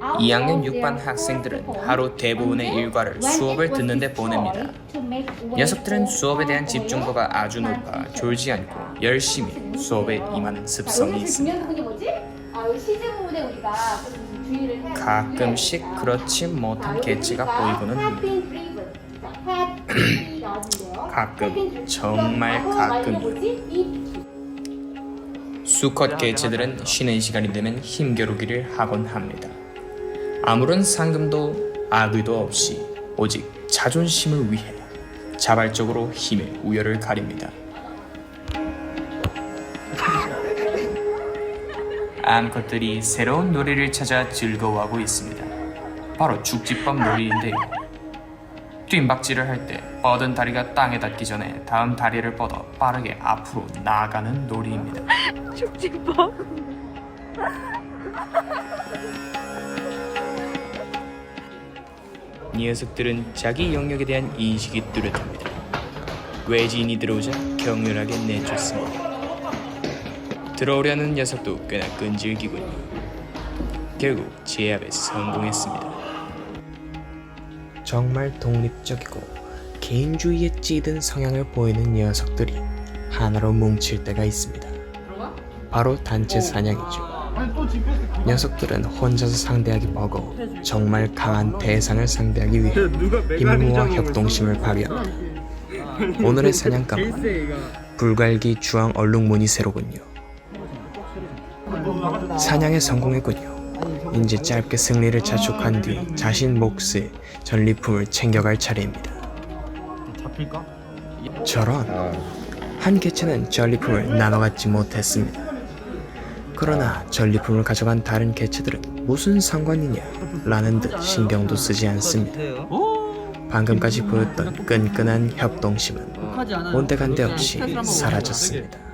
2학년 6반 학생들은 하루 대부분의 일과를 수업을 듣는데 보냅니다. 녀석들은 수업에 대한 집중도가 아주 높아 졸지 않고 열심히 수업에 임하는 습성이 있습니다. 아, 가끔씩 그렇지 못한 개체가 보이고는. 가끔, 정말 가끔이요. 수컷 개체들은 쉬는 시간이 되면 힘겨루기를 하곤 합니다. 아무런 상금도 악의도 없이 오직 자존심을 위해 자발적으로 힘의 우열을 가립니다. 암컷들이 새로운 놀이를 찾아 즐거워하고 있습니다. 바로 죽집밥 놀이인데요. 뜀박질을 할 때 뻗은 다리가 땅에 닿기 전에 다음 다리를 뻗어 빠르게 앞으로 나아가는 놀이입니다. 축지법 녀석들은 자기 영역에 대한 인식이 뚜렷합니다. 외지인이 들어오자 격렬하게 내쫓습니다. 들어오려는 녀석도 꽤나 끈질기군요. 결국 제압에 성공했습니다. 정말 독립적이고 개인주의에 찌든 성향을 보이는 녀석들이 하나로 뭉칠 때가 있습니다. 바로 단체 사냥이죠. 녀석들은 혼자서 상대하기 버거워 정말 강한 대상을 상대하기 위해 힘을 모아 협동심을 발휘합니다. 오늘의 사냥감은 불갈기 주황 얼룩무늬 새로군요. 사냥에 성공했군요. 이제 짧게 승리를 자축한 뒤 자신 몫의 전리품을 챙겨갈 차례입니다. 잡힐까? 저런 한 개체는 전리품을 나눠 갖지 못했습니다. 그러나 전리품을 가져간 다른 개체들은 무슨 상관이냐 라는 듯 신경도 쓰지 않습니다. 방금까지 보였던 끈끈한 협동심은 온데간데 없이 사라졌습니다.